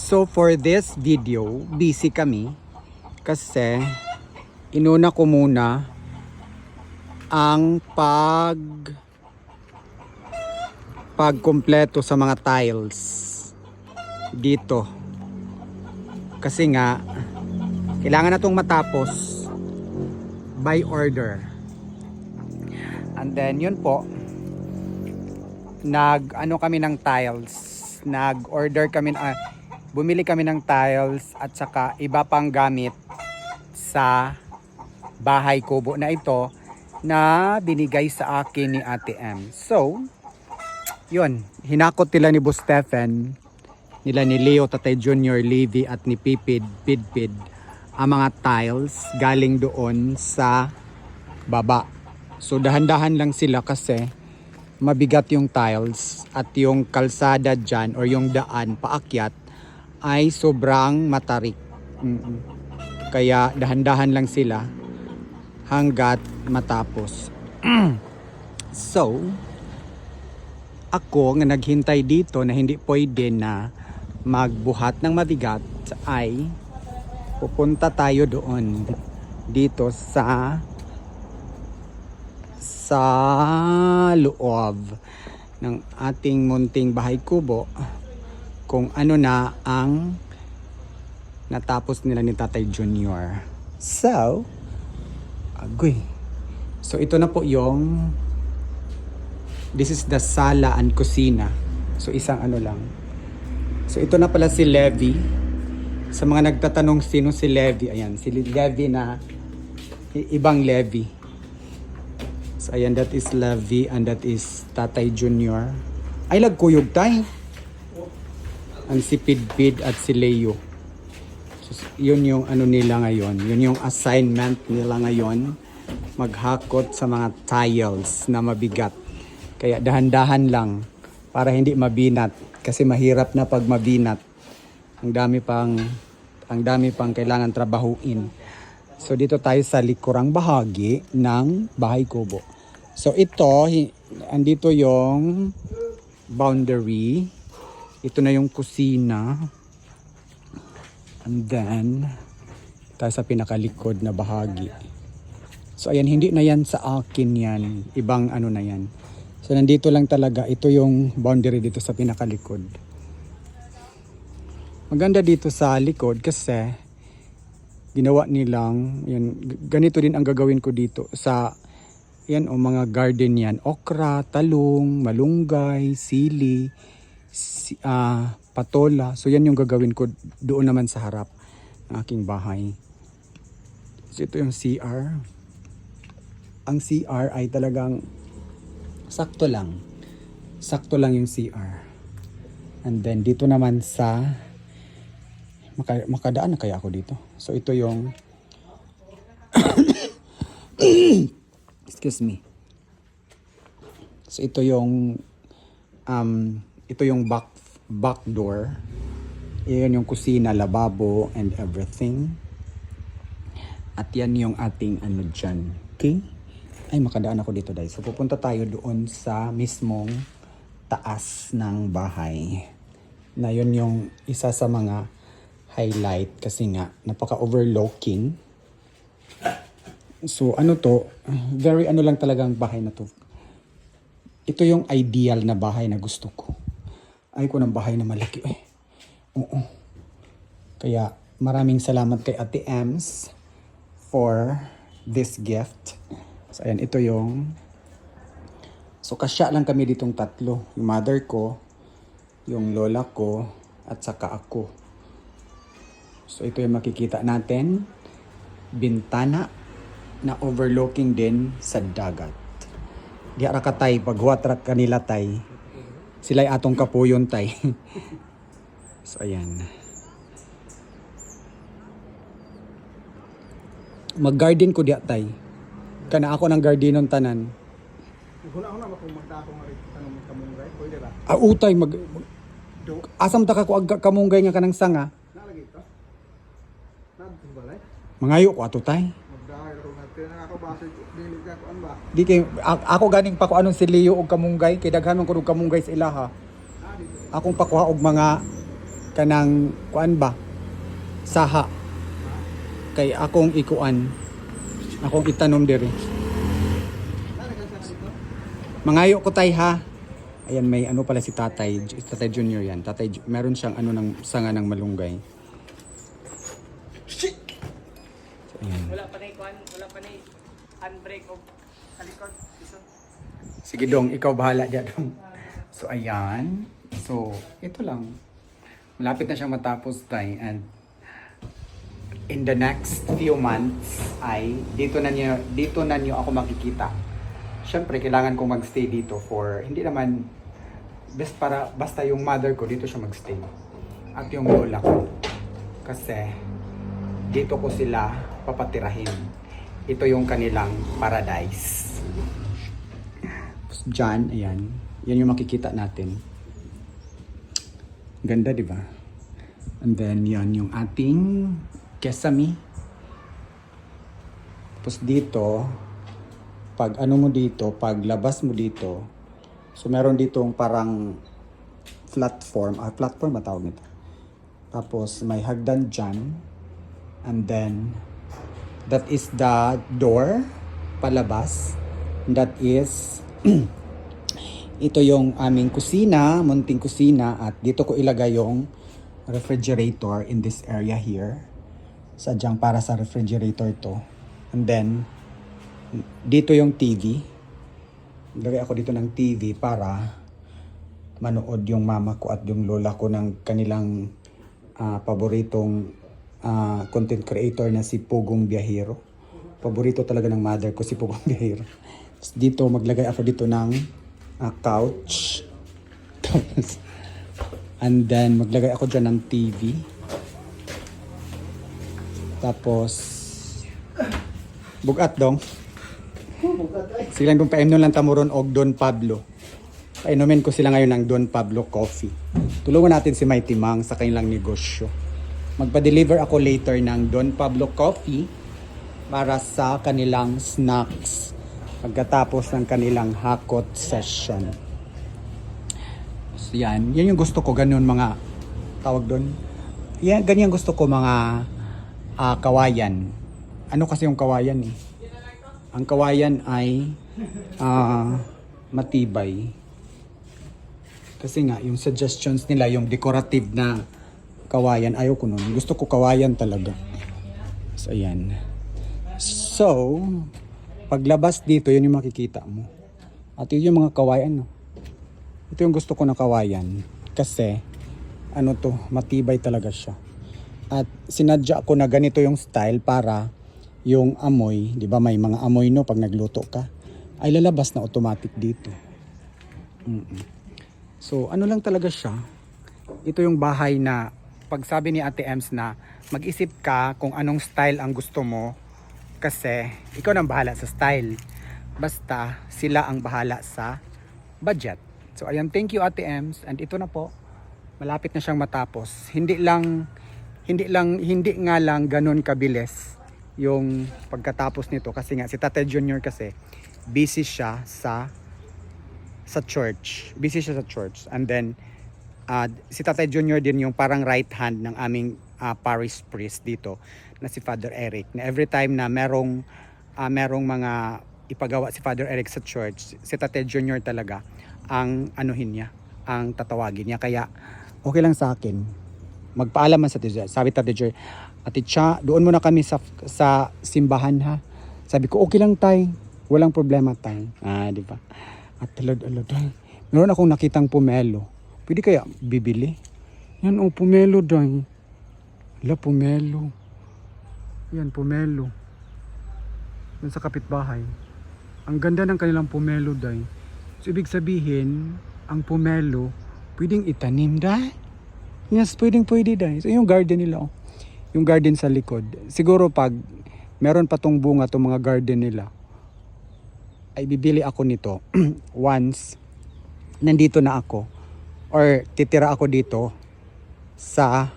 So for this video, busy kami kasi inuna ko muna ang pag pagkumpleto sa mga tiles dito. Kasi nga kailangan na tong matapos by order. And then yun po nag ano kami ng tiles. Nag-order kami ah, bumili kami ng tiles at saka iba pang gamit sa bahay kubo na ito na binigay sa akin ni Ate M. So, yun, hinakot nila ni Boss Stephen, nila ni Leo, Tatay Junior, Levy at ni Pipid, Pidpid, ang mga tiles galing doon sa baba. So dahan-dahan lang sila kasi mabigat yung tiles at yung kalsada dyan or yung daan paakyat ay sobrang matarik. Mm-mm. Kaya dahan-dahan lang sila hanggat matapos. so, ako nga naghintay dito na hindi pwede na magbuhat ng mabigat ay pupunta tayo doon dito sa sa loob ng ating munting bahay kubo kung ano na ang natapos nila ni Tatay Junior. So, agoy. So ito na po yung this is the sala and kusina. So isang ano lang. So ito na pala si Levi. Sa mga nagtatanong sino si Levi, ayan, si Levi na ibang Levi. So ayan, that is Levi and that is Tatay Junior. Ay, lagkuyog tay. Ang si Pidpid at si Leo. So, yun yung ano nila ngayon. Yun yung assignment nila ngayon. Maghakot sa mga tiles na mabigat. Kaya dahan-dahan lang para hindi mabinat. Kasi mahirap na pag mabinat. Ang dami pang ang dami pang kailangan trabahuin. So dito tayo sa likurang bahagi ng bahay kubo. So ito, andito yung boundary. Ito na yung kusina. And then, tayo sa pinakalikod na bahagi. So ayan, hindi na yan sa akin yan. Ibang ano na yan. So nandito lang talaga, ito yung boundary dito sa pinakalikod. Maganda dito sa likod kasi ginawa nilang, yan, ganito din ang gagawin ko dito sa yan o mga garden yan. Okra, talong, malunggay, sili, si, ah, patola. So yan yung gagawin ko doon naman sa harap ng aking bahay. So ito yung CR. Ang CR ay talagang sakto lang. Sakto lang yung CR. And then dito naman sa maka, makadaan na kaya ako dito. So ito yung excuse me. So ito yung um ito yung back back door. Iyan yung kusina, lababo and everything. At yan yung ating ano dyan. Okay? Ay, makadaan ako dito dahil. So, pupunta tayo doon sa mismong taas ng bahay. Na yun yung isa sa mga highlight kasi nga napaka-overlooking. So, ano to? Very ano lang talagang bahay na to. Ito yung ideal na bahay na gusto ko. Ay ko ng bahay na malaki. Eh. Oo. Kaya maraming salamat kay Ate Ems for this gift. So ayan, ito yung So kasya lang kami ditong tatlo. Yung mother ko, yung lola ko, at saka ako. So ito yung makikita natin. Bintana na overlooking din sa dagat. Di ara ka tay, paghuwat ra kanila tay. Sila'y atong kapuyon tay. so ayan. Mag-garden ko diya tay. Kana ako ng gardenon tanan. Huna-huna ba kung magdako nga rin tanong mo kamunggay? Pwede ba? Ah, utay mag Asam ta ka ko agka kamunggay nga kanang sanga. Nalagi ito? Nabito balay? Mangayo ko ato tay. Magdahil rin natin. Nakakabasa dili ka kuan ba? Di kay ako ganing pa ko anon si Leo og kamunggay kay daghan man ko og kamunggay sa ilaha. Ah. Akong pakuha og mga kanang kuan ba saha kay akong ikuan akong itanom diri mangayo ko tay ha ayan may ano pala si tatay si tatay junior yan tatay meron siyang ano ng sanga ng malunggay Shit! Ayan. Wala na handbrake o sa. Sige dong, ikaw bahala dyan dong. So ayan. So, ito lang. Malapit na siyang matapos tay and in the next few months ay dito na niyo dito na niyo ako makikita. Syempre kailangan kong magstay dito for hindi naman best para basta yung mother ko dito siya magstay at yung lola ko kasi dito ko sila papatirahin. Ito yung kanilang paradise. Dyan, ayan. Yan yung makikita natin. Ganda, di ba? And then, yan yung ating kesame. Tapos dito, pag ano mo dito, pag labas mo dito, so meron ditong parang platform, ah, platform ba nito? Tapos may hagdan dyan. And then, that is the door palabas. That is ito yung aming kusina, munting kusina at dito ko ilagay yung refrigerator in this area here. Sadyang para sa refrigerator to. And then dito yung TV. Lagay ako dito ng TV para manood yung mama ko at yung lola ko ng kanilang ah, paboritong ah, content creator na si Pugong Biyahero. Paborito talaga ng mother ko si Pugong Biyahero. Dito maglagay ako dito ng ah, couch. And then maglagay ako dyan ng TV. Tapos bugat dong. Silang dong paimnon lang tamuron og Don Pablo. Painumin ko sila ngayon ng Don Pablo Coffee. Tulungan natin si Mighty Mang sa kanilang negosyo. Magpa-deliver ako later ng Don Pablo Coffee para sa kanilang snacks pagkatapos ng kanilang hakot session. So yan, yan yung gusto ko, ganun mga tawag doon. Yan, ganyan gusto ko mga ah, kawayan. Ano kasi yung kawayan eh? Ang kawayan ay ah, matibay. Kasi nga, yung suggestions nila, yung decorative na kawayan, ayaw ko nun. Gusto ko kawayan talaga. So, ayan. So, paglabas dito, yun yung makikita mo. At yun yung mga kawayan, no? Ito yung gusto ko na kawayan. Kasi, ano to, matibay talaga siya. At sinadya ko na ganito yung style para yung amoy, di ba may mga amoy no pag nagluto ka, ay lalabas na automatic dito. Mm-mm. So, ano lang talaga siya. Ito yung bahay na pag sabi ni Ate Ems na mag-isip ka kung anong style ang gusto mo kasi ikaw nang bahala sa style. Basta sila ang bahala sa budget. So, ayan, thank you Ate Ems. And ito na po, malapit na siyang matapos. Hindi lang, hindi lang, hindi nga lang ganun kabilis yung pagkatapos nito kasi nga si Tate Junior kasi busy siya sa sa church. Busy siya sa church. And then, uh, si Tatay Junior din yung parang right hand ng aming uh, parish priest dito na si Father Eric. Na every time na merong, uh, merong mga ipagawa si Father Eric sa church, si Tatay Junior talaga ang anuhin niya, ang tatawagin niya. Kaya, okay lang sa akin. Magpaalam man sa Tatay. Sabi Tatay Junior, Ate Cha, doon muna kami sa, sa simbahan ha. Sabi ko, okay lang tay. Walang problema tay. Ah, di ba? At talad-alad ay. Meron akong nakitang pomelo. Pwede kaya bibili? Yan o, pomelo day. Ala, pomelo. Yan, pomelo. Yan sa kapitbahay. Ang ganda ng kanilang pomelo day. So, ibig sabihin, ang pomelo, pwedeng itanim day. Yes, pwedeng pwede day. So, yung garden nila oh. Yung garden sa likod. Siguro pag meron pa tong bunga tong mga garden nila, ay bibili ako nito once nandito na ako or titira ako dito sa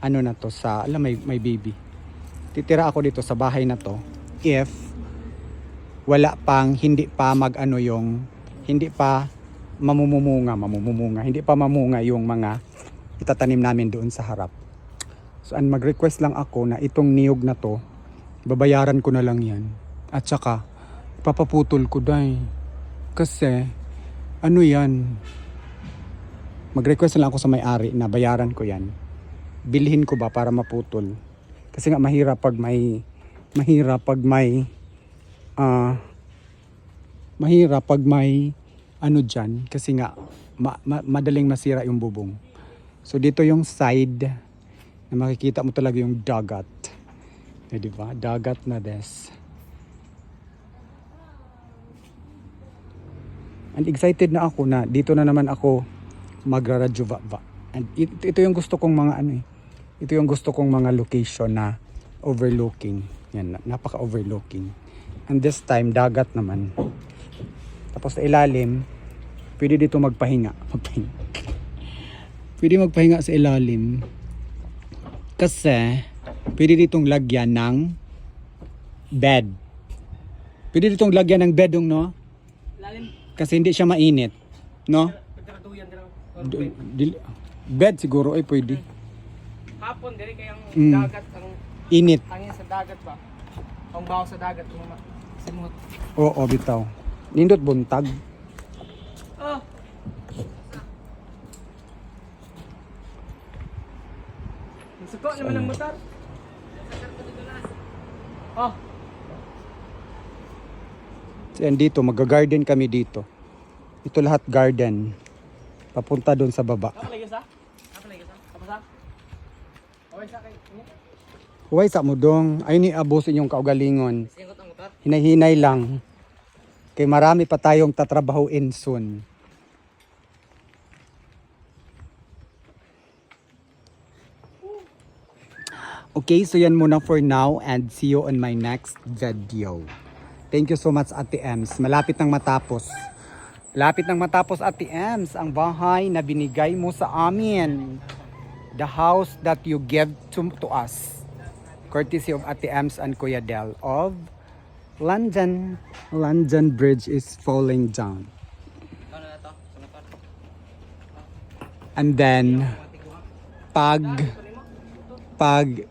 ano na to sa alam may may baby titira ako dito sa bahay na to if wala pang hindi pa mag ano yung hindi pa mamumumunga mamumumunga hindi pa mamunga yung mga itatanim namin doon sa harap. So, an mag-request lang ako na itong niyog na to, babayaran ko na lang yan. At saka, papaputol ko dai. Kasi, ano yan? Mag-request lang ako sa may-ari na bayaran ko yan. Bilhin ko ba para maputol? Kasi nga mahirap pag may mahirap pag may ah mahirap pag may ano dyan kasi nga ma- ma- madaling masira yung bubong. So dito yung side na makikita mo talaga yung dagat. Eh, di ba? Dagat na des. And excited na ako na dito na naman ako magraradjuvava. And it- ito yung gusto kong mga ano eh. Ito yung gusto kong mga location na overlooking. Yan, na- napaka-overlooking. And this time, dagat naman. Tapos sa ilalim, pwede dito magpahinga. Magpahinga. Pwede magpahinga sa ilalim. Kasi, pwede ditong lagyan ng bed. Pwede ditong lagyan ng bed, no? Lalim. Kasi hindi siya mainit. No? Pagkakaduyan din ang D- dil- bed siguro ay pwede. hapon diri kay ang Mm. dagat ang Init. hangin sa dagat ba. Ang baho sa dagat mga simot. Oo, bitaw. Nindot buntag. Oh. Suko naman ang motor. Oh, yan dito, mag-garden kami dito. Ito lahat garden. Papunta doon sa baba. lagi sa? Mo dong. Ay ni abos inyong kaugalingon. Hinay-hinay lang. Kay marami pa tayong tatrabahuin soon. Okay, so yan muna for now and see you on my next video. Thank you so much Ate Ems. Malapit nang matapos. Lapit nang matapos Ate Ems ang bahay na binigay mo sa amin. The house that you gave to, to us. Courtesy of Ate Ems and Kuya Del of London. London Bridge is falling down. And then, pag, pag,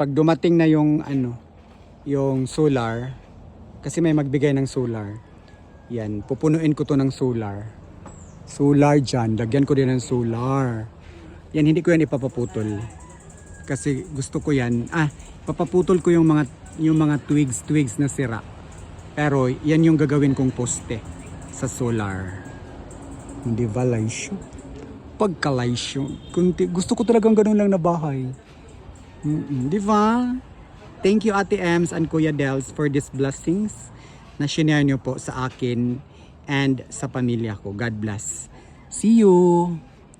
pag dumating na yung ano, yung solar, kasi may magbigay ng solar, yan, pupunuin ko to ng solar. Solar dyan, lagyan ko din ng solar. Yan, hindi ko yan ipapaputol. Kasi gusto ko yan, ah, papaputol ko yung mga, yung mga twigs, twigs na sira. Pero, yan yung gagawin kong poste sa solar. Hindi ba, Laisyo? pagkalaysyo. Kunti, gusto ko talagang ganun lang na bahay. Mm-mm, di ba? Thank you Ate Ems and Kuya Dels for these blessings na shinare nyo po sa akin and sa pamilya ko. God bless. See you!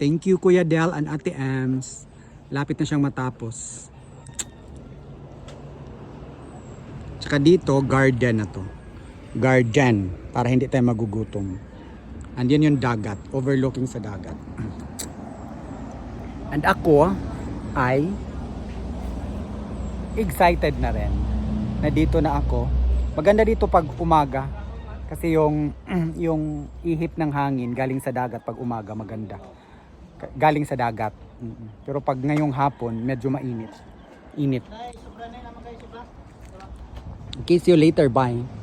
Thank you Kuya Del and Ate Ems. Lapit na siyang matapos. Tsaka dito, garden na to. Garden. Para hindi tayo magugutom. And yan yung dagat. Overlooking sa dagat. And ako ay excited na rin na dito na ako. Maganda dito pag umaga kasi yung yung ihip ng hangin galing sa dagat pag umaga maganda. Galing sa dagat. Pero pag ngayong hapon medyo mainit. Init. Okay, see you later. Bye.